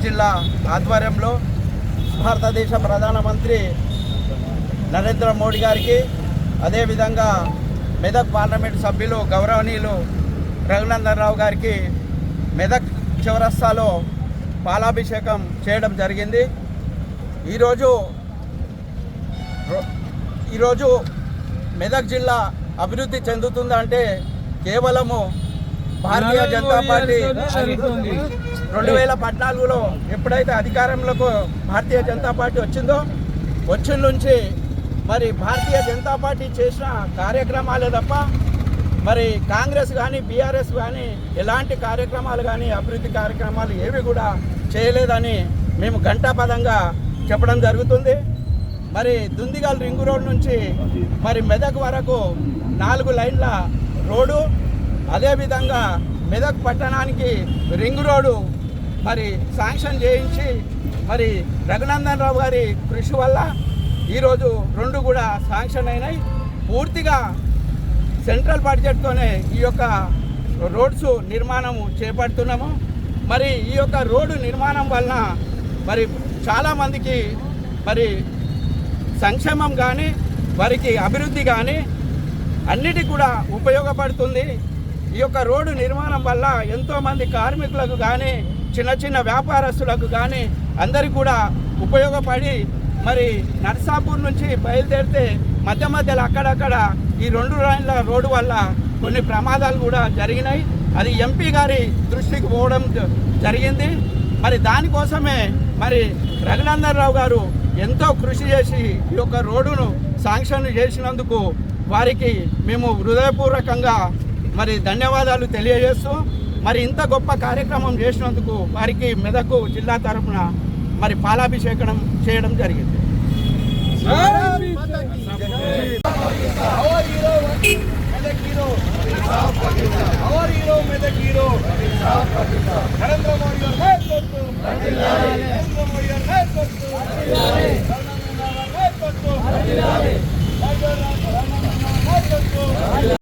మెదక్ జిల్లా ఆధ్వర్యంలో భారతదేశ ప్రధానమంత్రి నరేంద్ర మోడీ గారికి అదేవిధంగా మెదక్ పార్లమెంట్ సభ్యులు గౌరవనీయులు రఘునందన్ రావు గారికి మెదక్ చౌరస్తాలో పాలాభిషేకం చేయడం జరిగింది. ఈరోజు ఈరోజు మెదక్ జిల్లా అభివృద్ధి చెందుతుందంటే కేవలము భారతీయ జనతా పార్టీ రెండు వేల పద్నాలుగులో ఎప్పుడైతే అధికారంలోకి భారతీయ జనతా పార్టీ వచ్చిందో వచ్చిన నుంచి మరి భారతీయ జనతా పార్టీ చేసిన కార్యక్రమాలే తప్ప మరి కాంగ్రెస్ కానీ బీఆర్ఎస్ కానీ ఎలాంటి కార్యక్రమాలు కానీ అభివృద్ధి కార్యక్రమాలు ఏవి కూడా చేయలేదని మేము ఘంటాపదంగా చెప్పడం జరుగుతుంది. మరి దుందిగల్ రింగు రోడ్ నుంచి మరి మెదక్ వరకు నాలుగు లైన్ల రోడ్డు అదేవిధంగా మెదక్ పట్టణానికి రింగ్ రోడ్డు మరి శాంక్షన్ చేయించి మరి రఘునందన్ రావు గారి కృషి వల్ల ఈరోజు రెండు కూడా శాంక్షన్ అయినాయి. పూర్తిగా సెంట్రల్ బడ్జెట్తోనే ఈ యొక్క రోడ్స్ నిర్మాణం చేపడుతున్నాము. మరి ఈ యొక్క రోడ్డు నిర్మాణం వలన మరి చాలామందికి మరి సంక్షేమం కానీ వారికి అభివృద్ధి కానీ అన్నిటికి కూడా ఉపయోగపడుతుంది. ఈ యొక్క రోడ్డు నిర్మాణం వల్ల ఎంతోమంది కార్మికులకు కానీ చిన్న చిన్న వ్యాపారస్తులకు కానీ అందరికీ కూడా ఉపయోగపడి మరి నర్సాపూర్ నుంచి బయలుదేరితే మధ్య మధ్యలో అక్కడక్కడ ఈ రెండు లైన్ల రోడ్డు వల్ల కొన్ని ప్రమాదాలు కూడా జరిగినాయి. అది ఎంపీ గారి దృష్టికి పోవడం జరిగింది. మరి దానికోసమే మరి రఘునందనరావు గారు ఎంతో కృషి చేసి ఈ యొక్క రోడ్డును శాంక్షన్ చేసినందుకు వారికి మేము హృదయపూర్వకంగా మరి ధన్యవాదాలు తెలియజేస్తూ మరి ఇంత గొప్ప కార్యక్రమం చేసినందుకు వారికి మెదకు జిల్లా తరఫున మరి పాలాభిషేకం చేయడం జరిగింది. నరేంద్ర మోడీ